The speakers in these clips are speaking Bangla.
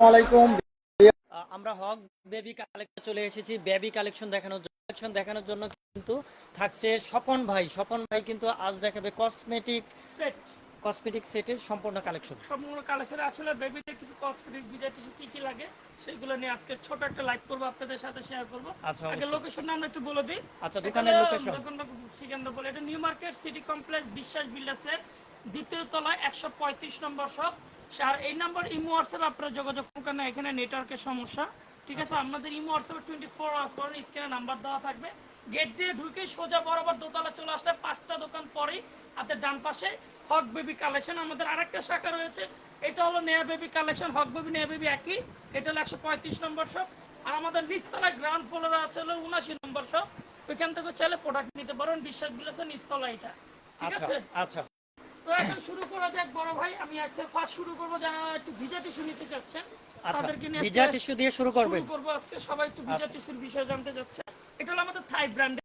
আলাইকুম। আমরা হক বেবি কালেকশন চলে এসেছি। বেবি কালেকশন দেখানোর জন্য কালেকশন দেখানোর জন্য কিন্তু থাকছে স্বপন ভাই। স্বপন ভাই কিন্তু আজ দেখাবে কসমেটিক সেট কসমেটিক সেটের সম্পূর্ণ কালেকশন। সম্পূর্ণ কালেকশন আসলে বেবিদের কিছু কসমেটিক বিজয় টিস্যু কি কি লাগে সেগুলো নিয়ে আজকে ছোট একটা লাইভ করব আপনাদের সাথে শেয়ার করব। আচ্ছা, আগে। লোকেশন আমরা একটু বলে দিই। আচ্ছা, এটা দোকানের location। দোকানটা ঠিকানা বলে এটা নিউ মার্কেট সিটি কমপ্লেক্স বিশ্বাস বিল্ডার্সের দ্বিতীয় তলায় একশো পঁয়ত্রিশ নম্বর শপ আর এই নাম্বার ইমো হোয়াটসঅ্যাপ আপনারা যোগাযোগ করুন না এখানে নেটওয়ার্কের সমস্যা। ঠিক আছে? আমাদের ইমো হোয়াটসঅ্যাপে টোয়েন্টি ফোর আওয়ার্স করেন স্ক্রিনে নাম্বার দেওয়া থাকবে। গেট দিয়ে ঢুকে সোজা বরাবর দোতলা চলে আসলে পাঁচটা দোকান পরেই আপনার ডান পাশে হক বেবি কালেকশন আমাদের আরেকটা শাখা রয়েছে। এটা হলো Neha baby collection Haque baby Neha baby একই। এটা হলো একশো পঁয়ত্রিশ নম্বর শপ। আর আমাদের নিচতলায় গ্রাউন্ড ফ্লোরে আছে হলো উনাশি নম্বর শপ। ওইখান থেকে চাইলে প্রোডাক্ট নিতে পারেন বিশ্বাস বিলেছে নিচতলা এটা। ঠিক আচ্ছা আছে? আচ্ছা। তো এখন শুরু করা যাক বড় ভাই। আমি আজকে ফার্স্ট শুরু করব যারা একটু ভিজা টিস্যু নিতে চাচ্ছেন আচ্ছা তাদেরকে নিয়ে ভিজা টিস্যু দিয়ে শুরু করবেন। শুরু করব আজকে। সবাই একটু ভিজা আচ্ছা। টিস্যুর বিষয়ে জানতে চাচ্ছে। এটা হলো আমাদের থাই ব্র্যান্ডের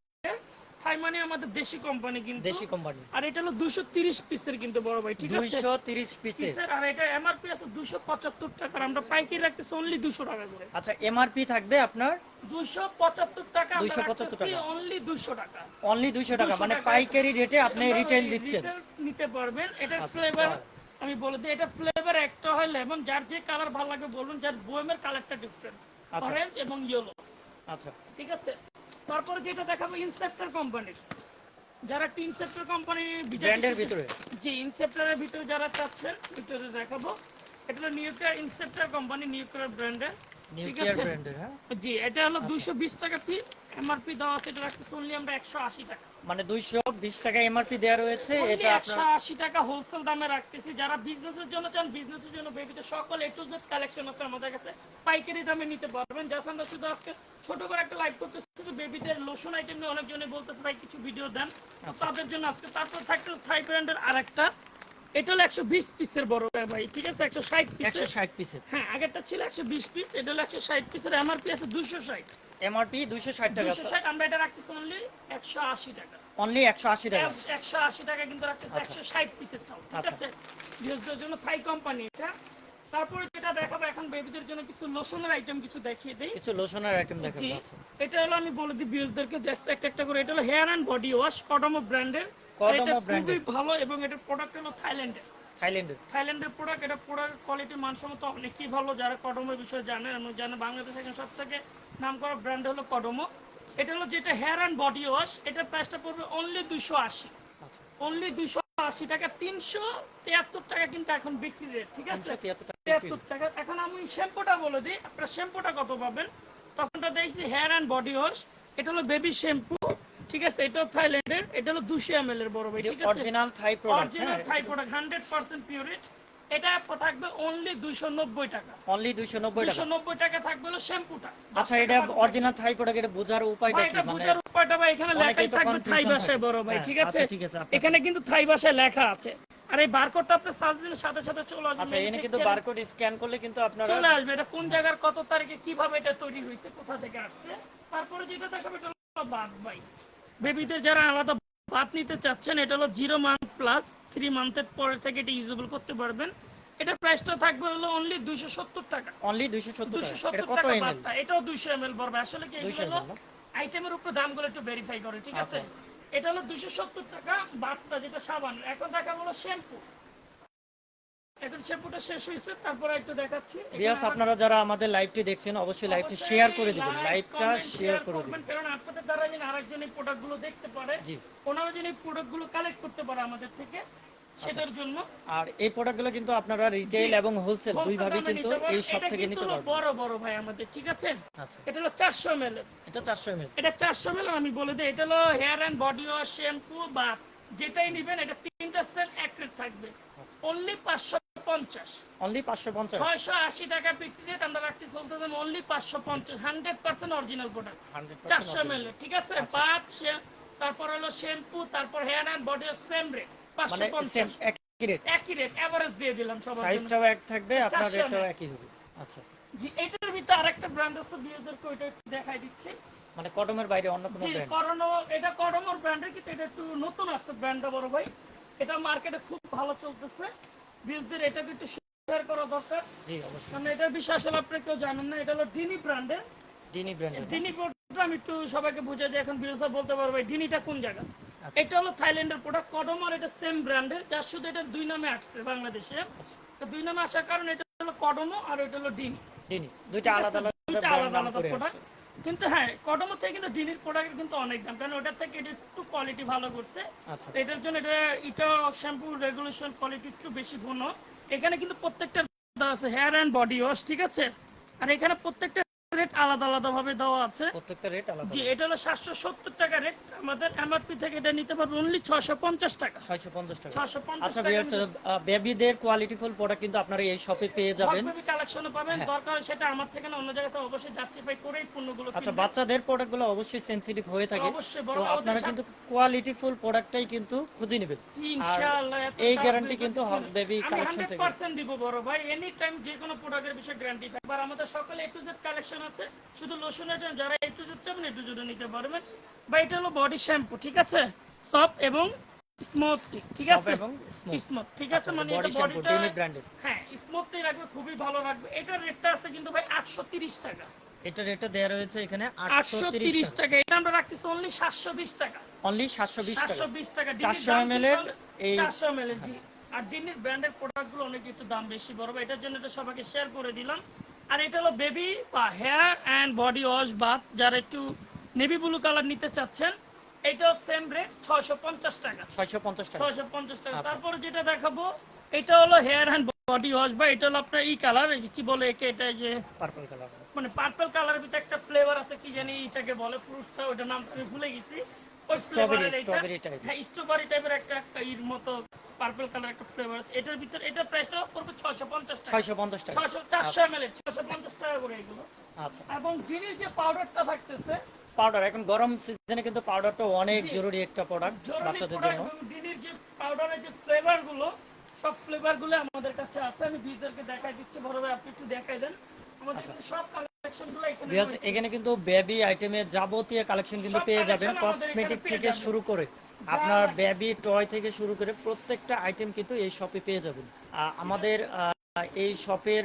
থাই মানে আমাদের দেশি কোম্পানি কিন্তু দেশি কোম্পানি আর এটা হলো দুশো তিরিশ পিসের কিন্তু বড় ভাই ঠিক আছে? দুইশো তিরিশ পিসে পিসের আর এটা এমআরপি আছে দুশো পঁচাত্তর আমরা পাইকারি রাখতেছি অনলি দুশো টাকা করে। আচ্ছা এমআরপি থাকবে আপনার? দুশো পঁচাত্তর টাকা 275 টাকা। অনলি দুশো টাকা। অনলি দুইশো টাকা মানে পাইকারি রেটে আপনি দিচ্ছেন। নিতে পারবেন। এটা আচ্ছা, ফ্লেভার আমি বলে দিই এটা ফ্লেভার একটা হয় লেমন যার যে কালার ভালো লাগে বলুন যার বোয়েমের কালারটা ডিফারেন্ট আচ্ছা। অরেঞ্জ এবং ইয়েলো আচ্ছা। ঠিক আছে? তারপরে যেটা দেখাবো ইনসেপ্টার কোম্পানির যারা টিন ইনসেপ্টার কোম্পানি ব্র্যান্ডের ভিতরে। যে ইনসেপ্টারের ভিতরে যারা চাচ্ছেন ভিতরে দেখাবো। এটা হলো নিউক্লিয়ার ইনসেপ্টার কোম্পানি নিউক্লিয়ার ব্র্যান্ডের ঠিক আছে? হ্যাঁ? জি এটা হলো দুইশো বিশ টাকা পিস এমআরপি দেওয়া আছে এটা রাখতেছি অনলি আমরা একশো আশি টাকা। মানে দুইশো বিশ টাকা এমআরপি দেওয়া রয়েছে এটা একশো আপনার টাকা হোলসেল দামে রাখতেছি। যারা বিজনেসের জন্য চান বিজনেসের জন্য বেবিতে সকল এ টু জেড কালেকশন আছে আমাদের কাছে। পাইকারি দামে নিতে পারবেন। জাস্ট আমরা শুধু আজকে ছোট করে একটা লাইভ করতেছি শুধু বেবিদের লোশন আইটেম নিয়ে অনেকজনে বলতেছে ভাই কিছু ভিডিও দেন। তাদের জন্য আজকে তারপর থাকল থাই ব্র্যান্ডের আরেকটা এটা হলো একশো বিশ পিসের বড় ভাই ঠিক আছে? একশো ষাট একশো ষাট পিসের হ্যাঁ আগেরটা ছিল একশো বিশ পিস এটা হলো একশো ষাট পিসের এমআরপি আছে দুশো ষাট। এমআরপি দুইশো ষাট টাকা। দুশো ষাট আমরা এটা রাখতেছি অনলি একশো আশি টাকা। অনলি একশো আশি টাকা। একশো আশি টাকা কিন্তু রাখতেছে একশো ষাট পিসের তাও ঠিক আচ্ছা। আছে? জন্য থাই কোম্পানি এটা। তারপরে যেটা দেখাবো এখন বেবিদের জন্য কিছু লোশনের আইটেম কিছু দেখিয়ে দিই। কিছু লোশনের আইটেম দেখাবো আচ্ছা। এটা হলো আমি বলে দিই বিয়েদেরকে জাস্ট একটা একটা করে। এটা হলো hair and body wash Kodomo ব্র্যান্ডের Kodomo এটা খুবই ভালো এবং এটার প্রোডাক্ট হলো থাইল্যান্ডের থাইল্যান্ডের থাইল্যান্ডের প্রোডাক্ট এটা প্রোডাক্ট কোয়ালিটি মানসম্মত অনেকই ভালো যারা কডমের বিষয়ে জানেন এবং জানে বাংলাদেশে এখন সব থেকে নাম করা ব্র্যান্ড হলো কডমো এটা হলো যেটা হেয়ার অ্যান্ড বডি ওয়াশ এটার প্রাইসটা পড়বে অনলি দুশো আশি। আচ্ছা। অনলি দুশো আশি টাকা তিনশো তিয়াত্তর টাকা কিন্তু এখন বিক্রি রেট ঠিক আছে। তিয়াত্তর টাকা এখন আমি শ্যাম্পুটা বলে দিই আপনার শ্যাম্পুটা কত পাবেন? তখনটা দেখছি হেয়ার অ্যান্ড বডি ওয়াশ এটা হলো বেবি শ্যাম্পু ঠিক আছে এটাও থাইল্যান্ডের এটা হলো দুশো এম এর বড় ভাই ঠিক আছে? Original Thai product original Thai product hundred percent purity এটা থাকবে অনলি দুইশো নব্বই টাকা। অনলি দুইশো নব্বই দুইশো টাকা নব্বই টাকা থাকবে হলো শ্যাম্পুটা। আচ্ছা এটা অরিজিনাল থাই প্রোডাক্ট এটা বোঝার উপায়টা কি? এটা মানে বোঝার উপায়টা ভাই এখানে লেখাই থাকবে থাই ভাষায় বড় ভাই হ্যাঁ, ঠিক আচ্ছা, আছে? ঠিক আছে, এখানে কিন্তু থাই ভাষায় লেখা আছে। আর এই বারকোডটা আপনি সার্চ দিলে সাথে সাথে চলে আসবে। আচ্ছা এখানে কিন্তু বারকোড স্ক্যান করলে কিন্তু আপনারা চলে আসবে। এটা কোন জায়গার কত তারিখে কীভাবে এটা তৈরি হয়েছে কোথা থেকে আসছে? তারপরে যেটা দেখাবে এটা বাদ ভাই। বেবিদের যারা আলাদা বাদ নিতে চাচ্ছেন এটা হলো জিরো মান্থ প্লাস থ্রি মান্থের পরে থেকে এটা ইউজেবল করতে পারবেন। এটা প্রাইসটা থাকবে হলো অনলি দুইশো সত্তর টাকা। অনলি দুইশো সত্তর দুশো টাকা। এটা কত টাকা এমএল? এটাও দুইশো এম এল পড়বে আসলে কি 200 এগুলো হলো আইটেমের উপর দামগুলো একটু ভেরিফাই করে ঠিক আছে? আচ্ছা, এটা হলো দুইশো সত্তর টাকা বার্তা যেটা সাবান। এখন দেখা হলো শ্যাম্পু এখন শ্যাম্পুটা শেষ হয়েছে তারপরে একটু দেখাচ্ছি। এখানে বিয়াস আবার- আপনারা যারা আমাদের লাইভটি দেখছেন অবশ্যই লাইভটি শেয়ার করে দিবেন। লাইভটা শেয়ার করে দিবেন। কারণ আপনাদের দ্বারা যেন আরেকজন এই প্রোডাক্টগুলো দেখতে পারে। ওনারা যেন এই প্রোডাক্টগুলো কালেক্ট করতে পারে আমাদের থেকে সেটার জন্য। আর এই প্রোডাক্টগুলো কিন্তু আপনারা রিটেল এবং হোলসেল দুই ভাবে কিন্তু এই সব থেকে নিতে পারবেন। বড় বড় ভাই আমাদের ঠিক আছে? আচ্ছা। এটা হলো চারশো এম এল এটা চারশো এমএল এটা চারশো মেল আমি বলে দিই এটা হলো hair and body wash shampoo বা যেটাই নেবেন এটা তিনটা সেল এক থাকবে। অনলি পাঁচশো পঞ্চাশ। অনলি পাঁচশো পঞ্চাশ? ছয়শো আশি টাকা বিক্রি রেট আমরা রাখতে চলতে অনলি পাঁচশো পঞ্চাশ হান্ড্রেড পার্সেন্ট অরিজিনাল প্রোডাক্ট চারশো এম ঠিক আছে? বাথ তারপর হলো শ্যাম্পু তারপর hair and body same rate পাঁচশো মানে পঞ্চাশ। একই রেট একই রেট অ্যাভারেজ দিয়ে দিলাম সবার সাইজটাও এক থাকবে আপনার রেটটাও একই হবে। আচ্ছা। জি এটার ভিতরে আরেকটা ব্র্যান্ড আছে বিয়েদেরকে ওইটা দেখাই দিচ্ছি। মানে কটমের বাইরে অন্য কোনো ব্র্যান্ড করোনা এটা করোনার ব্র্যান্ডের কিন্তু এটা একটু নতুন আসছে ব্র্যান্ডটা বড় ভাই। এটা মার্কেটে খুব ভালো চলতেছে। বিজদের এটা একটু শেয়ার করা দরকার। জি অবশ্যই। কারণ এটার বিষয় আসলে আপনি কেউ জানেন না এটা হলো ডিনি ব্র্যান্ডের। ডিনি ব্র্যান্ডের ডিনি প্রোডাক্ট আমি একটু সবাইকে বুঝে দিই এখন বিরোধ বলতে পারব ডিনিটা কোন জায়গা? আচ্ছা। এটা হলো থাইল্যান্ডের প্রোডাক্ট কডমর এটা সেম ব্র্যান্ডের যার শুধু এটা দুই নামে আসছে বাংলাদেশে। আচ্ছা। তো দুই নামে আসার কারণ এটা হলো কডমো আর এটা হলো ডিনি। ডিনি দুইটা আলাদা আলাদা প্রোডাক্ট কিন্তু হ্যাঁ কডমো থেকে কিন্তু ডিলির প্রোডাক্ট কিন্তু অনেক দাম। কারণ ওটার থেকে এটা একটু কোয়ালিটি ভালো করছে। আচ্ছা। তো এটার জন্য এটা এটা শ্যাম্পু রেগুলেশন কোয়ালিটি একটু বেশি ঘন। এখানে কিন্তু প্রত্যেকটা আছে হেয়ার অ্যান্ড বডি ওয়াশ ঠিক আছে? আর এখানে প্রত্যেকটা রেট আলাদা আলাদা ভাবে দেওয়া আছে। প্রত্যেকটা রেট আলাদা জি এটা হলো সাতশো সত্তর টাকা রেট। আমাদের এমআরপি থেকে এটা নিতে পারবে অনলি ছশো পঞ্চাশ টাকা। ছয়শো পঞ্চাশ টাকা। ছশো পঞ্চাশ আচ্ছা টাকা ভিউয়ার্স বেবিদের কোয়ালিটিফুল প্রোডাক্ট কিন্তু আপনারা এই শপে পেয়ে যাবেন। বেবি কালেকশনে পাবেন। হ্যাঁ। দরকার সেটা আমার থেকে না অন্য জায়গাতে অবশ্যই জাস্টিফাই করেই পণ্যগুলো আচ্ছা বাচ্চাদের প্রোডাক্টগুলো অবশ্যই সেনসিটিভ হয়ে থাকে। তো আপনারা কিন্তু কোয়ালিটিফুল প্রোডাক্টটাই কিন্তু খুঁজে নেবেন। ইনশাআল্লাহ এই গ্যারান্টি কিন্তু বেবি কালেকশন থেকে। 100% দিব বড় ভাই। এনি টাইম যে কোনো প্রোডাক্টের বিষয়ে গ্যারান্টি থাকবে। আর আমাদের সকলে এ টু জেড কালেকশন আছে? শুধু লোশনের জন্য যারা এ টু জেড চাবেন এ টু নিতে পারবেন। বা এটা হলো বডি শ্যাম্পু ঠিক আছে? সফট এবং স্মুথ ঠিক আছে? স্মুথ ঠিক আছে? আচ্ছা, মানে এটা বডিটা। হ্যাঁ স্মুথই রাখবে খুবই ভালো রাখবে এটার রেটটা আছে কিন্তু ভাই 830 টাকা। এটা রেটটা দেওয়া রয়েছে এখানে 830 830 টাকা। এটা আমরা রাখতেছি অনলি 720 টাকা। অনলি 720 টাকা। 720 টাকা 400 ml এর এই- 400 ml জি। আর ডিনির ব্র্যান্ডের প্রোডাক্টগুলো অনেক একটু দাম বেশি বড়। ভাই, এটার জন্য এটা সবাইকে শেয়ার করে দিলাম। আর এটা হলো বেবি বা hair and body wash bath যারা একটু নেভি ব্লু কালার নিতে চাচ্ছেন এটাও সেম রেট 650 টাকা। 650 টাকা। 650 টাকা। আচ্ছা। তারপরে যেটা দেখাবো এটা হলো হেয়ার অ্যান্ড বডি ওয়াশ বা এটা হলো আপনার ই কালার কি বলে একে এটা যে পার্পল কালার মানে পার্পল কালারের ভিতরে একটা ফ্লেভার আছে কি জানি এটাকে বলে ফ্রুটসটা ওটার নাম আমি ভুলে গেছি। ওই ফ্লেভারের এটা স্ট্রবেরি টাইপের একটা একটা ইর মতো পার্পল কালার একটা ফ্লেভার আছে। এটার ভিতরে এটা প্রাইসটা পড়বে 650 টাকা। 650 টাকা। 600 400 ml 650 টাকা করে এগুলো। আচ্ছা। এবং ডিনির যে পাউডারটা থাকতেছে পাউডার এখন গরম সিজনে কিন্তু পাউডারটা অনেক জরুরি একটা প্রোডাক্ট বাচ্চাদের জন্য। এবং যে পাউডারের যে ফ্লেভারগুলো সব ফ্লেভারগুলো আমাদের কাছে আছে। আমি ভিউদেরকে দেখাই দিচ্ছি। বড় ভাই আপনি একটু দেখাই দেন। আমাদের সব বিকজ রয়েছে। এখানে কিন্তু বেবি আইটেমের যাবতীয় কালেকশন কিন্তু পেয়ে যাবেন। কসমেটিক থেকে শুরু করে। আপনার বেবি টয় থেকে শুরু করে প্রত্যেকটা আইটেম কিন্তু এই শপে পেয়ে যাবেন। আমাদের এই শপের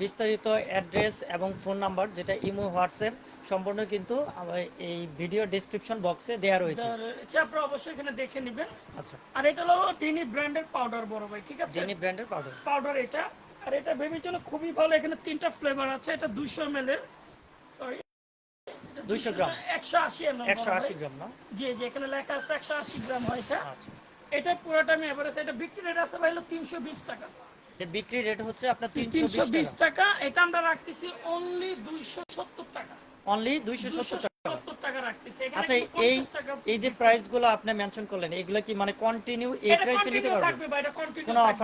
বিস্তারিত অ্যাড্রেস এবং ফোন নাম্বার যেটা ইমো হোয়াটসঅ্যাপ সম্পূর্ণ কিন্তু এই ভিডিও ডেসক্রিপশন বক্সে দেওয়া রয়েছে। আচ্ছা আপনারা অবশ্যই এখানে দেখে নেবেন। আচ্ছা। আর এটা হলো টিনি ব্র্যান্ডের পাউডার বড় ভাই ঠিক আছে? জেনি ব্র্যান্ডের পাউডার পাউডার এটা। আর এটা বেবির জন্য খুবই ভালো। এখানে তিনটা ফ্লেভার আছে। এটা 200 ml এর 200 গ্রাম। 180 ml একশো আশি গ্রাম না? জি জি এখানে লেখা আছে 180 গ্রাম হয় এটা। আচ্ছা। এটা পুরোটা আমি এভারেজ এটা বিক্রি রেট আছে ভাই হলো 320 টাকা। বিক্রি রেট হচ্ছে আপনার তিনশো 320 টাকা। এটা আমরা রাখতেছি অনলি 270 টাকা। অনলি দুইশো সত্তর টাকা। 270 টাকা রাখতেছি। এখানে আচ্ছা এই এই যে প্রাইসগুলো আপনি মেনশন করলেন এগুলো কি মানে কন্টিনিউ এই প্রাইসে নিতে কোনো থাকবে।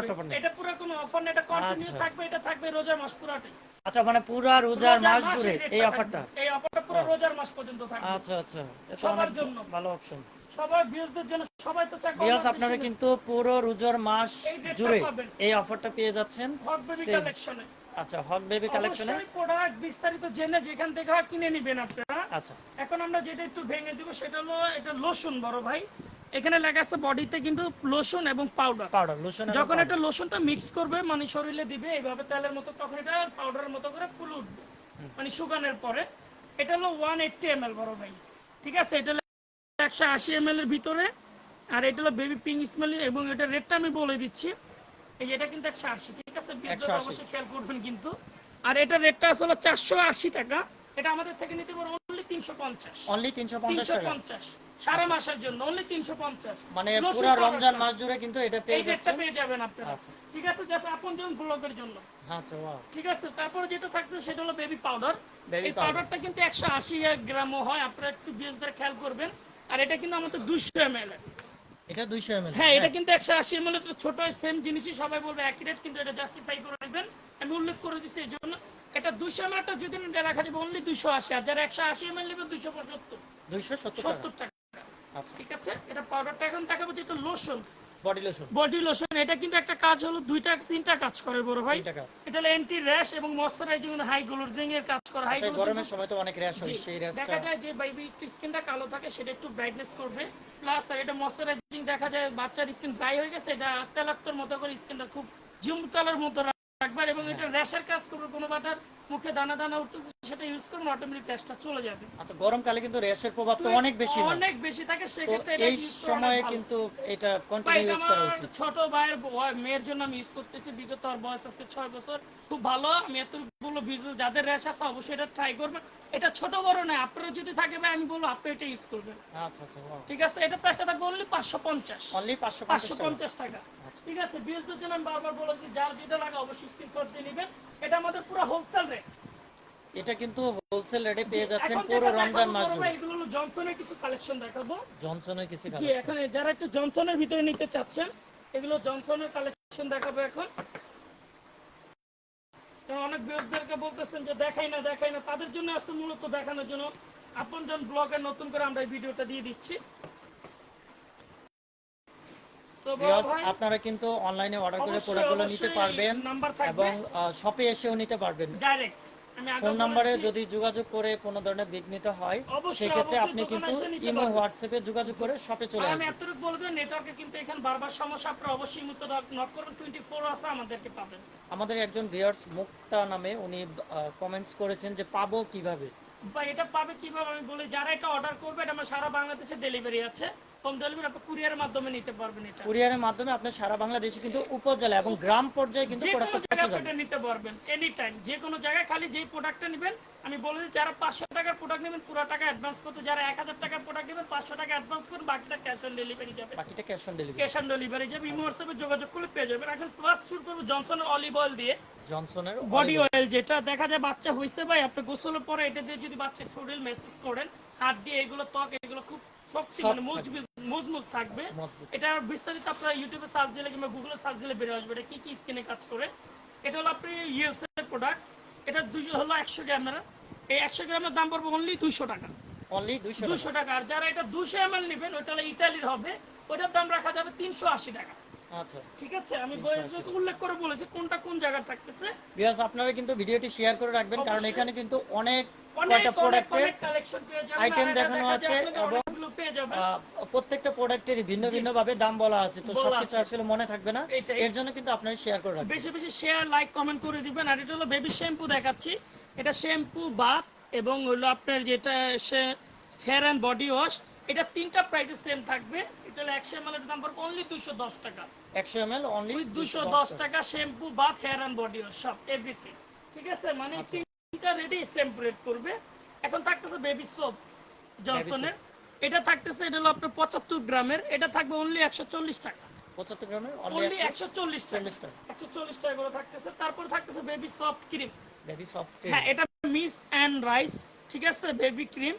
টফার নেই? এটা পুরো কোনো অফার নেই এটা কন্টিনিউ আচ্ছা। থাকবে এটা থাকবে রোজার মাস পুরাটাই। আচ্ছা মানে পুরা রোজার মাস জুড়ে এই অফারটা এই অফারটা পুরো রোজার মাস পর্যন্ত থাকবে। আচ্ছা আচ্ছা। সবার জন্য। ভালো অপশন সবার ভিউজদের জন্য সবাই তো চায় বিয়াস আপনারা কিন্তু পুরো রোজার মাস জুড়ে এই অফারটা পেয়ে যাচ্ছেন। হক বেবি কালেকশনে আচ্ছা হক বেবি কালেকশনে অবশ্যই প্রোডাক্ট বিস্তারিত জেনে যেখান থেকে কিনে নেবেন আপনারা। আচ্ছা। এখন আমরা যেটা একটু ভেঙে দিব সেটা হলো এটা লোশন বড় ভাই। এখানে লেখা আছে বডিতে কিন্তু লোশন এবং পাউডার পাউডার লোশন যখন এটা লোশনটা মিক্স করবে মানে শরীরে দিবে এইভাবে তেলের মতো তখন এটা পাউডারের মতো করে ফুল উঠবে। মানে শুকানোর পরে। এটা হলো ওয়ান এইটটি এম বড় ভাই। ঠিক আছে? এটা একশো আশি এম এর ভিতরে। আর এটা হলো বেবি পিঙ্ক স্মেল এবং এটা রেটটা আমি বলে দিচ্ছি। এই যে এটা কিন্তু একশো আশি ঠিক আছে? বিশটা 180 অবশ্যই খেয়াল করবেন কিন্তু। আর এটা রেটটা আসলে চারশো আশি টাকা। এটা আমাদের থেকে নিতে পারো অনলি তিনশো পঞ্চাশ। অনলি তিনশো পঞ্চাশ। সারা মাসের জন্য অনলি তিনশো পঞ্চাশ। মানে পুরো রমজান মাস জুড়ে কিন্তু এটা পেয়ে যাচ্ছেন। পেয়ে যাবেন আপনারা। আচ্ছা। ঠিক আছে? জাস্ট আপন ব্লগের জন্য। আচ্ছা ওয়াও ঠিক আছে? তারপরে যেটা থাকছে সেটা হলো বেবি পাউডার এই পাউডারটা কিন্তু একশো আশি গ্রামও হয়। আপনারা একটু বেশ ধরে খেয়াল করবেন। আর এটা কিন্তু আমাদের দুশো এম এল এটা দুইশো এম এল হ্যাঁ এটা কিন্তু একশো আশি এম এল ছোট সেম জিনিসই সবাই বলবে একই রেট কিন্তু এটা জাস্টিফাই করে নেবেন আমি উল্লেখ করে দিচ্ছি এই জন্য। এটা দুশো এম এলটা যদি রাখা যাবে অনলি দুশো আশি। আর যারা একশো আশি এম এল নেবে দুশো পঁচাত্তর। দুইশো সত্তর টাকা। সত্তর টাকা। ঠিক আছে। এটা পাউডারটা এখন দেখাবো যেটা lotion body lotion body lotion এটা কিন্তু একটা কাজ হলো দুইটা তিনটা কাজ করে বড় ভাই। এটা অ্যান্টি র্যাশ এবং ময়শ্চারাইজিং হাই গ্লোরিং এর কাজ করে। হাই আচ্ছা গরমের সময় তো অনেক র্যাশ হয় সেই র্যাশটা দেখা যায় যে বেবি স্কিনটা কালো থাকে সেটা একটু ব্রাইটনেস করবে। প্লাস আর এটা ময়শ্চারাইজিং দেখা যায় বাচ্চার স্কিন ড্রাই হয়ে গেছে এটা তেলাক্তর মতো করে স্কিনটা খুব জুম কালার মতো রাখবেন এবং এটা র্যাশের কাজ করবে কোনো বাটার মুখে দানা দানা উঠতেছে সেটা ইউজ করবেন অটোমেটিক র্যাশটা চলে যাবে। আচ্ছা গরমকালে কিন্তু র্যাশের প্রভাবটা অনেক বেশি অনেক বেশি থাকে সেক্ষেত্রে এই সময়ে কিন্তু এটা কন্টিনিউ ইউজ করা উচিত। ছোট ভাইয়ের মেয়ের জন্য আমি ইউজ করতেছি বিগত আর বয়স আজকে ছয় বছর। খুব ভালো আমি এতগুলো ভিজুয়াল যাদের র্যাশ আছে অবশ্যই এটা ট্রাই করবেন এটা ছোট বড় নয় আপনারা যদি থাকে ভাই আমি বলব আপনি এটা ইউজ করবেন। আচ্ছা আচ্ছা ঠিক আছে এটা প্রাইসটা থাকবে অনলি পাঁচশো পঞ্চাশ। অনলি পাঁচশো পাঁচশো পঞ্চাশ টাকা। পঞ্চাশ টাকা। ঠিক আছে বিএসবির জন্য আমি বারবার বলে দিই যার যেটা লাগে অবশ্যই স্ক্রিনশট দিয়ে নেবেন। এটা আমাদের পুরো হোলসেল রেট এটা কিন্তু হোলসেল রেটে পেয়ে যাচ্ছেন পুরো রমজান মাস জুড়ে এগুলো হলো জনসনের কিছু কালেকশন দেখাবো। জনসনের কিছু কালেকশন জি এখানে যারা একটু জনসনের ভিতরে নিতে চাচ্ছেন এগুলো জনসনের কালেকশন দেখাবো এখন। অনেক ভিউজদেরকে বলতেছেন যে দেখাই না দেখাই না। তাদের জন্য আসলে মূলত দেখানোর জন্য। আপনজন ব্লগে নতুন করে আমরা এই ভিডিওটা দিয়ে দিচ্ছি তো বড় Viewers, ভাই, আপনারা কিন্তু অনলাইনে অর্ডার করে প্রোডাক্টগুলো নিতে পারবেন এবং শপে এসেও নিতে পারবেন। আমি ফোন নাম্বারে যদি যোগাযোগ করে কোনো ধরনের বিঘ্নিত হয় সেক্ষেত্রে আপনি কিন্তু ইমো হোয়াটসঅ্যাপে যোগাযোগ করে শপে চলে আমি আসবেন। এতটুকু বলব নেটওয়ার্কে কিন্তু এখানে বারবার সমস্যা আপনারা অবশ্যই মুক্ত নক করুন টোয়েন্টি ফোর আছে আমাদেরকে পাবেন। আমাদের একজন ভিউয়ার্স মুক্তা নামে উনি কমেন্টস করেছেন যে পাবো কীভাবে? বা এটা পাবে কীভাবে আমি বলি যারা এটা অর্ডার করবে এটা আমার সারা বাংলাদেশে ডেলিভারি আছে। হোম ডেলিভারি আপনি কুরিয়ারের মাধ্যমে নিতে পারবেন এটা। কুরিয়ারের মাধ্যমে আপনি সারা বাংলাদেশে কিন্তু উপজেলা এবং গ্রাম পর্যায়ে কিন্তু প্রোডাক্ট জায়গায় পৌঁছে আপনি যাবে এটা নিতে পারবেন এনি টাইম যে কোনো জায়গায় খালি যেই প্রোডাক্টটা নেবেন আমি বলে যারা পাঁচশো টাকার প্রোডাক্ট নেবেন পুরো টাকা অ্যাডভান্স করতে যারা এক হাজার টাকার প্রোডাক্ট নেবেন পাঁচশো টাকা অ্যাডভান্স করুন বাকিটা ক্যাশ অন ডেলিভারি যাবে। বাকিটা cash on delivery cash on delivery যাবে ইমো হোয়াটসঅ্যাপে যোগাযোগ করলে পেয়ে যাবেন। এখন ফার্স্ট শুরু করব জনসনের অলিভ অয়েল দিয়ে। জনসনের বডি অয়েল যেটা দেখা যায় বাচ্চা হয়েছে ভাই আপনি গোসলের পরে এটা দিয়ে যদি বাচ্চা শরীর মেসেজ করেন হাত দিয়ে এগুলো ত্বক এগুলো খুব শক্তি মানে মজবুত মজবুত থাকবে। এটা বিস্তারিত আপনারা ইউটিউবে সার্চ দিলে কিংবা গুগলে সার্চ দিলে বেরিয়ে আসবে। এটা কি কি স্কিনে কাজ করে? এটা হলো আপনি ইউএস এর প্রোডাক্ট এটা দুশো হলো একশো গ্রামের এই একশো গ্রামের দাম পড়বে অনলি দুশো টাকা। অনলি 200 দুশো টাকা। আর যারা এটা দুশো এম এল নেবেন ওইটা হলো ইটালির হবে। ওইটার দাম রাখা যাবে তিনশো আশি টাকা। আচ্ছা। ঠিক আছে? আমি উল্লেখ করে বলেছি কোনটা কোন জায়গায় থাকতেছে। আপনারা কিন্তু ভিডিওটি শেয়ার করে রাখবেন কারণ এখানে কিন্তু অনেক কয়টা প্রোডাক্টের অনেক কালেকশন পেয়ে যাবেন। item দেখানো আছে এবং- অনেকগুলো পেয়ে যাবেন। প্রত্যেকটা প্রোডাক্টের ভিন্ন ভিন্ন ভাবে দাম বলা আছে তো সবকিছু আসলে মনে থাকবে না। এর জন্য কিন্তু আপনারা শেয়ার করে রাখবেন। বেশি বেশি শেয়ার লাইক কমেন্ট করে দিবেন। আর এটা হলো বেবি শ্যাম্পু দেখাচ্ছি। এটা শ্যাম্পু বাথ এবং হলো আপনার যেটা হেয়ার অ্যান্ড বডি ওয়াশ এটা তিনটা প্রাইসে সেম থাকবে। এটা হলো একশো এম এর দাম পড়বে অনলি দুশো দশ টাকা। একশো এম এল অনলি দুশো দশ টাকা। Shampoo bath hair and body wash সব এভরিথিং ঠিক আছে? মানে আচ্ছা। তিনটা রেডি সেম রেট করবে। এখন থাকতেছে বেবি সোপ জনসনের এটা থাকতেছে এটা হলো আপনার পঁচাত্তর গ্রামের এটা থাকবে অনলি একশো চল্লিশ টাকা। পঁচাত্তর গ্রামের অনলি অনলি একশো চল্লিশ চল্লিশ টাকা। একশো চল্লিশ টাকা করে থাকতেছে তারপর থাকতেছে baby soft cream baby soft হ্যাঁ এটা মিস অ্যান্ড রাইস ঠিক আছে? Baby cream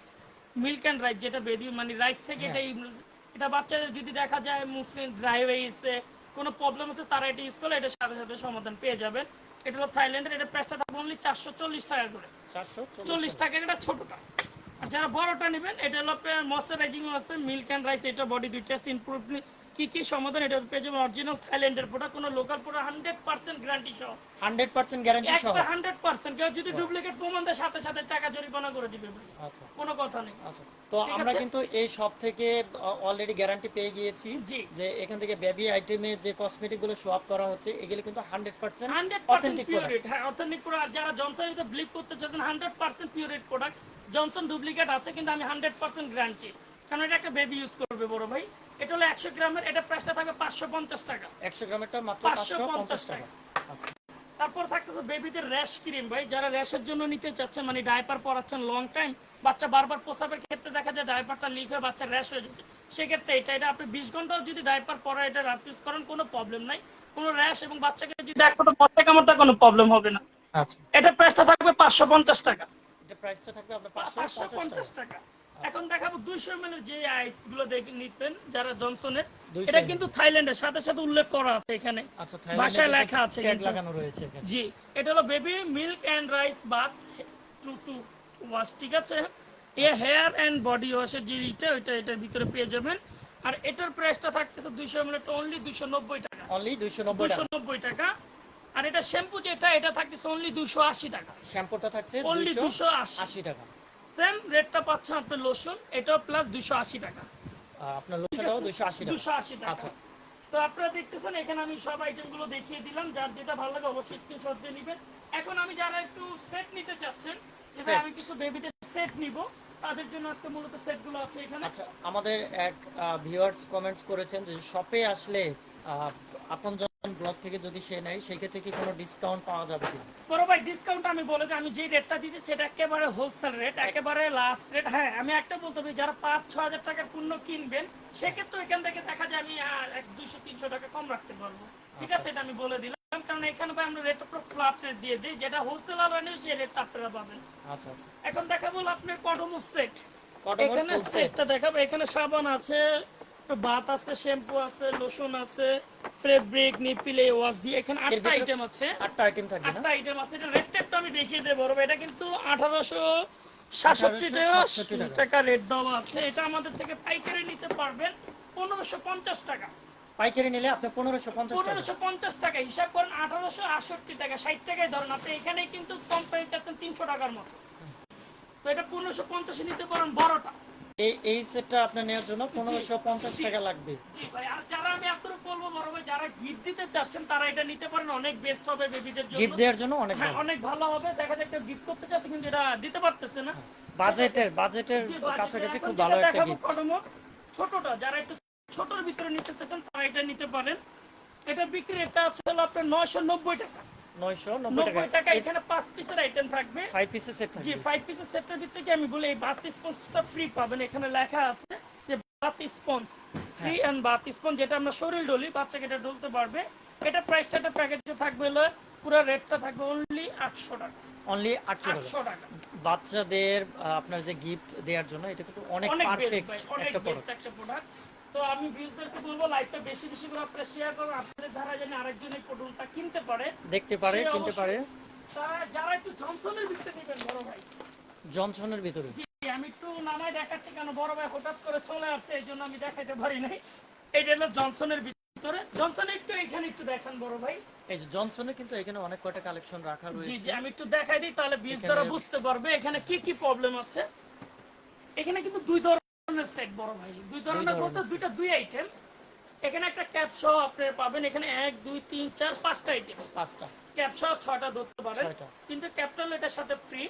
milk and rice যেটা বেবি মানে রাইস থেকে হ্যাঁ। এটা এটা বাচ্চাদের যদি দেখা যায় মুসলিম ড্রাই কোনো প্রবলেম হচ্ছে তারা এটা ইউজ করলে এটার সাথে সাথে সমাধান পেয়ে যাবেন। এটা হলো থাইল্যান্ডের এটা প্রাইসটা থাকবে অনলি চারশো চল্লিশ টাকা করে। চারশো চল্লিশ টাকা এটা ছোটটা। আর যারা বড়টা নেবেন এটা হলো ময়শ্চারাইজিং আছে মিল্ক অ্যান্ড রাইস এটা বডি দুইটা ইমপ্রুভ কি কি সমাধান এটা পেয়ে যাবেন অরিজিনাল থাইল্যান্ডের প্রোডাক্ট কোনো local product hundred percent guarantee সহ। হান্ড্রেড পার্সেন্ট গ্যারান্টি সহ? হান্ড্রেড পার্সেন্ট কেউ যদি ডুপ্লিকেট প্রমাণ দেয় সাথে সাথে টাকা জরিমানা করে দিবে। আচ্ছা। কোনো কথা নেই। আচ্ছা। তো আমরা কিন্তু এই সব থেকে অলরেডি গ্যারান্টি পেয়ে গিয়েছি। যে এখান থেকে বেবি আইটেমে যে কসমেটিকগুলো আপ করা হচ্ছে এগুলো কিন্তু hundred percent hundred percent authentic product হ্যাঁ অথেন্টিক প্রোডাক্ট যারা জনসনের বিলিভ করতে চাচ্ছেন hundred percent pure product Johnson duplicate আছে কিন্তু আমি হান্ড্রেড পার্সেন্ট গ্যারান্টি কারণ এটা একটা বেবি ইউজ করবে বড় ভাই। এটা হলো একশো গ্রামের এটা প্রাইসটা থাকবে পাঁচশো পঞ্চাশ টাকা। একশো গ্রামেরটা মাত্র পাঁচশো পঞ্চাশ টাকা। তারপর থাকতেছে বেবিদের র্যাশ ক্রিম ভাই যারা র্যাশের জন্য নিতে চাচ্ছেন মানে ডাইপার পরাচ্ছেন লং টাইম বাচ্চা বারবার প্রসাবের ক্ষেত্রে দেখা যায় ডাইপারটা লিক হয়ে বাচ্চার র্যাশ হয়ে যাচ্ছে। সেক্ষেত্রে এটা এটা আপনি বিশ ঘন্টাও যদি ডাইপার পরা এটা রাফ ইউজ করেন কোনো প্রবলেম নাই। কোনো র্যাশ এবং বাচ্চাকে যদি এক ফোঁটা মধ্যে কামড়টা কোনো প্রবলেম হবে না। আচ্ছা। এটা প্রাইসটা থাকবে পাঁচশো পঞ্চাশ টাকা। প্রাইসটা থাকবে আপনার পাঁচশো পাঁচশো পঞ্চাশ পঞ্চাশ টাকা। টাকা। এখন দেখাবো দুইশো এম এর যে আইসগুলো নিতেন যারা জনসনের এটা কিন্তু থাইল্যান্ডের সাথে সাথে উল্লেখ করা আছে এখানে। আচ্ছা বাসায় লেখা আছে। লাগানো রয়েছে এখানে। জি এটা হলো baby milk and rice bath to to wash ঠিক আছে? এ হেয়ার অ্যান্ড বডি ওয়াশের যে ইটা ওইটা এটার ভিতরে পেয়ে যাবেন। আর এটার প্রাইসটা থাকতেছে দুইশো এম অনলি দুইশো নব্বই টাকা। অনলি দুইশো নব্বই দুইশো টাকা নব্বই টাকা। আর এটা শ্যাম্পু যেটা এটা থাকতেছে অনলি দুইশো আশি টাকা। শ্যাম্পুটা থাকছে অনলি দুশো আশি। টাকা। সেম রেটটা পাচ্ছেন আপনার লোশন এটাও প্লাস দুশো আশি টাকা। আপনার লোকসাটাও দুইশো আশি দুশো আশি টাকা। আচ্ছা। তো আপনারা দেখতেছেন এখানে আমি সব আইটেমগুলো দেখিয়ে দিলাম যার যেটা ভালো লাগে অবশ্যই স্ক্রিনশট দিয়ে নেবেন। এখন আমি যারা একটু সেট নিতে চাচ্ছেন যে আমি কিছু বেবিতে সেট নিব তাদের জন্য আজকে মূলত সেটগুলো আছে এখানে। আচ্ছা আমাদের এক ভিউয়ার্স কমেন্টস করেছেন যে শপে আসলে আহ, আপনজন ব্লগ থেকে যদি সে নেয় সেক্ষেত্রে কি কোনো ডিসকাউন্ট পাওয়া যাবে কি বড় ভাই ডিসকাউন্ট আমি বলে দিই আমি যে রেটটা দিচ্ছি সেটা একেবারে হোলসেল রেট একেবারে লাস্ট রেট হ্যাঁ আমি একটা বলতে পারি যারা পাঁচ ছ হাজার টাকার পণ্য কিনবেন সেক্ষেত্রে এখান থেকে দেখা যায় আমি আর এক দুশো তিনশো টাকা কম রাখতে পারব। ঠিক আছে এটা আমি বলে দিলাম। কারণ এখানে ভাই আমরা রেট পুরো ফ্ল্যাট রেট দিয়ে দিই যেটা হোলসেল আলাদা সেই রেটটা আপনারা পাবেন। আচ্ছা আচ্ছা। এখন দেখাবো আপনার কটমোস সেট এখানে সেটটা দেখাবো এখানে সাবান আছে বাত আছে শ্যাম্পু আছে লোশন আছে ফেব্রিক নিপিলে ওয়াশ দিয়ে এখানে আটটা আইটেম আছে। আটটা আইটেম থাকবে না? আটটা আইটেম আছে এটা আমি দেখিয়ে দেবো বড় এটা কিন্তু আঠারোশো সাতষট্টি টাকা 1867 টাকা। টাকা রেট দেওয়া আছে। এটা আমাদের থেকে পাইকারি নিতে পারবেন পনেরোশো পঞ্চাশ টাকা। পাইকারি নিলে আপনি পনেরোশো পঞ্চাশ টাকা। পনেরোশো পঞ্চাশ টাকা হিসাব করেন আঠারোশো আটষট্টি টাকা ষাট টাকায় ধরেন আপনি। এখানে কিন্তু কম পেয়ে যাচ্ছেন তিনশো টাকার মতো। তো এটা পনেরোশো পঞ্চাশে নিতে পারেন বড়টা এই এই সেটটা আপনার নেওয়ার জন্য পনেরোশো পঞ্চাশ। টাকা লাগবে। জি ভাই। আর যারা আমি আপনার বলব বড় ভাই যারা গিফট দিতে চাচ্ছেন তারা এটা নিতে পারেন। অনেক বেস্ট হবে বেবিদের জন্য। গিফট দেওয়ার জন্য অনেক হ্যাঁ ভালো। অনেক ভালো হবে। দেখা যায় একটা গিফট করতে চাচ্ছে কিন্তু এটা দিতে পারতেছে না। বাজেটের বাজেটের কাছাকাছি খুব ভালো একটা গিফট ছোটটা যারা একটু ছোটর ভিতরে নিতে চাচ্ছেন তারা এটা নিতে পারেন। এটা বিক্রি রেটটা আছে হলো আপনার নয়শো নব্বই টাকা। নয়শো নব্বই নব্বই টাকা। টাকা এখানে পাঁচ পিসের আইটেম থাকবে। ফাইভ পিসের সেট জি থাকবে। পিসের সেটের ভিতরে কি আমি বলি এই বাত স্পঞ্জটা ফ্রি পাবেন। এখানে লেখা আছে যে বাত স্পঞ্জ ফ্রি হ্যাঁ। স্পঞ্জ যেটা আমরা শরীর ডলি বাচ্চাকে এটা ডলতে পারবে। এটা প্রাইসটা একটা প্যাকেজে থাকবে হলো পুরো রেটটা থাকবে অনলি আটশো টাকা। অনলি আটশো টাকা। বাচ্চাদের আপনার যে গিফট দেওয়ার জন্য এটা কিন্তু অনেক পারফেক্ট একটা প্রোডাক্ট তো আমি ভিউজদেরকে বলব লাইভটা বেশি বেশি করে আপনারা শেয়ার করুন। আপনাদের দ্বারা যেন আরেকজন এই প্রোডাক্টটা কিনতে পারে। দেখতে পারে কিনতে পারে। তারা যারা একটু জনসনের ভিতরে নেবেন বড় ভাই। জনসনের ভিতরে। জি আমি একটু নামাই দেখাচ্ছি কেন বড় ভাই হঠাৎ করে চলে আসছে এই জন্য আমি দেখাইতে পারি নাই। এটা হলো জনসনের ভিতরে। জনসন একটু এখানে একটু দেখান বড় ভাই। এই যে জনসনে কিন্তু এখানে অনেক কয়টা কালেকশন রাখা রয়েছে জি জি আমি একটু দেখাই দিই তাহলে বিজ বুঝতে পারবে। এখানে কি কি প্রবলেম আছে? এখানে কিন্তু দুই ধরনের সেট বড় ভাই। দুই ধরনের ধরনের বলতে দুইটা দুই আইটেম এখানে একটা ক্যাপ সহ আপনি পাবেন এখানে এক দুই তিন চার পাঁচটা আইটেম পাঁচটা। ক্যাপ সহ ছয়টা ধরতে পারেন। কিন্তু ক্যাপটা এটার সাথে ফ্রি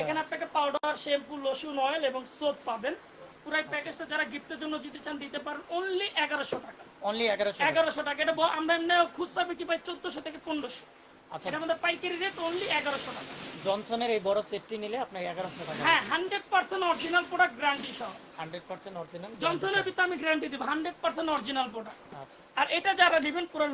এখানে দেওয়া আপনাকে পাউডার শ্যাম্পু লোশন অয়েল এবং সোপ পাবেন। পুরো প্যাকেজটা যারা গিফটের জন্য দিতে চান দিতে পারেন অনলি এগারোশো টাকা। অনলি এগারোশো এগারোশো টাকা। এটা আমরা এমনি খুচরা বিক্রি পাই চোদ্দশো থেকে পনেরোশো। আচ্ছা। এটা আমাদের পাইকারি রেট অনলি এগারোশো টাকা। জনসনের এই বড় সেটটি নিলে আপনার এগারোশো টাকা। হ্যাঁ hundred percent original product guarantee সহ। হান্ড্রেড পার্সেন্ট অরিজিনাল জনসনের ভিতরে আমি গ্যারান্টি দিব হান্ড্রেড পার্সেন্ট অরিজিনাল প্রোডাক্ট আর এটা যারা নেবেন পুরো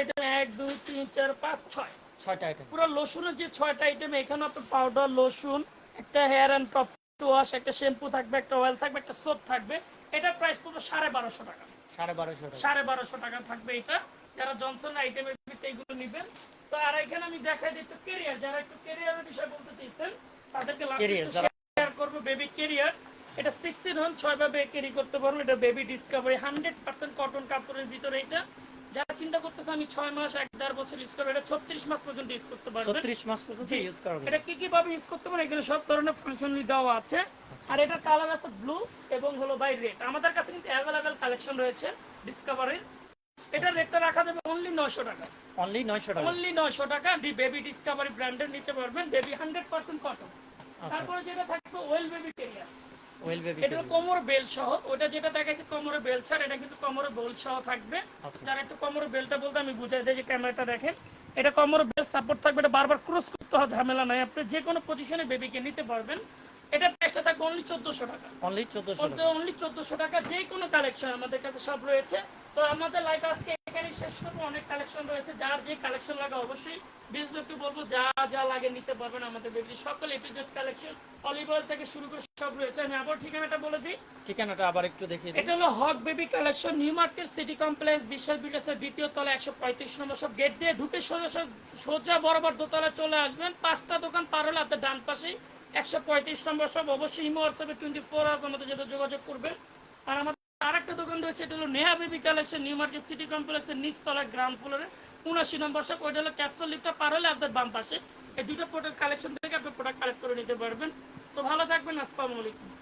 আইটেম এক দুই তিন চার পাঁচ ছয়। ছয়টা আইটেম পুরো লোশনের যে ছয়টা আইটেম এখানে আপনার পাউডার লোশন একটা হেয়ার অ্যান্ড টপ ওয়াশ একটা শ্যাম্পু থাকবে একটা অয়েল থাকবে একটা সোপ থাকবে। এটার প্রাইস পড়বে সাড়ে বারোশো টাকা। সাড়ে বারোশো টাকা। সাড়ে বারোশো টাকা থাকবে এটা। যারা জনসন আইটেমের ভিতরে এগুলো নেবেন তো আর এখানে আমি দেখাই দিই একটু কেরিয়ার যারা একটু কেরিয়ারের বিষয় বলতে চাইছেন তাদেরকে শেয়ার করব বেবি কেরিয়ার এটা সিক্সটিন হন ছয় ভাবে ক্যারি করতে পারব এটা baby discovery hundred percent cotton কাপড়ের ভিতরে এটা। যারা চিন্তা করতেছে আমি ছয় মাস এক দেড় বছর ইউজ করব এটা ছত্রিশ মাস পর্যন্ত ইউজ করতে পারবেন। ছত্রিশ মাস পর্যন্ত ইউজ করা এটা কি কি ভাবে ইউজ করতে পারেন এখানে সব ধরনের ফাংশনালি দেওয়া আছে। আর এটা কালার আছে ব্লু এবং হলো বাই রেড আমাদের কাছে কিন্তু অ্যাভেলেবেল কালেকশন রয়েছে ডিসকভারির এটা রেটটা রাখা যাবে অনলি নয়শো টাকা। অনলি নয়শো টাকা। অনলি নয়শো টাকা। বেবি ডিসকভারি ব্র্যান্ডের নিতে পারবেন বেবি হান্ড্রেড পার্সেন্ট কটন তারপরে যেটা থাকবে well baby carrier well baby এটা কোমর বেল সহ ওটা যেটা দেখাইছে কোমরে বেল ছাড় এটা কিন্তু কোমরে বেল সহ থাকবে। যারা একটু কোমরে বেলটা বলতে আমি বুঝাই যে ক্যামেরাটা দেখেন। এটা কোমরে বেল সাপোর্ট থাকবে এটা বারবার ক্রস করতে হয় ঝামেলা নাই। আপনি যে কোনো পজিশনে বেবিকে নিতে পারবেন। এটা প্রাইসটা থাকবে অনলি টাকা। অনলি টাকা। অনলি চোদ্দশো টাকা যে কোনো কালেকশন আমাদের কাছে সব রয়েছে। তো আমাদের লাইভ আজকে এখানে শেষ করব। অনেক কালেকশন রয়েছে। যার যে কালেকশন লাগে অবশ্যই বিজনেসকে বলব যা যা লাগে নিতে পারবেন আমাদের বেবি সকল এপিজোড কালেকশন অলিভ অয়েল থেকে শুরু করে সব রয়েছে। আমি আবার ঠিকানাটা বলে দিই। ঠিকানাটা আবার একটু দেখিয়ে এটা হলো Haque baby collection new market city complex বিশাল বিল্ডার্সের দ্বিতীয় তলা একশো পঁয়ত্রিশ নম্বর সব গেট দিয়ে ঢুকে সোজা সোজা- বরাবর দোতলায় চলে আসবেন। পাঁচটা দোকান পার হলে আপনার ডান পাশেই একশো পঁয়ত্রিশ নম্বর সব অবশ্যই ইমো হোয়াটসঅ্যাপে টোয়েন্টি ফোর আওয়ার্স আমাদের সাথে যোগাযোগ করবেন। আর আমাদের আরেকটা দোকান রয়েছে, এটা হলো Neha baby collection, new market city কমপ্লেক্সের নিচতলা গ্রাউন্ড ফ্লোরে। উনাশি নম্বর শপ, ওইটা হলো ক্যাপসুল লিফটটা পার হলে আপনার বাম পাশে। এই দুটো প্রোডাক্ট কালেকশন থেকে আপনি প্রোডাক্ট কালেক্ট করে নিতে পারবেন। তো ভালো থাকবেন, আসসালামু আলাইকুম।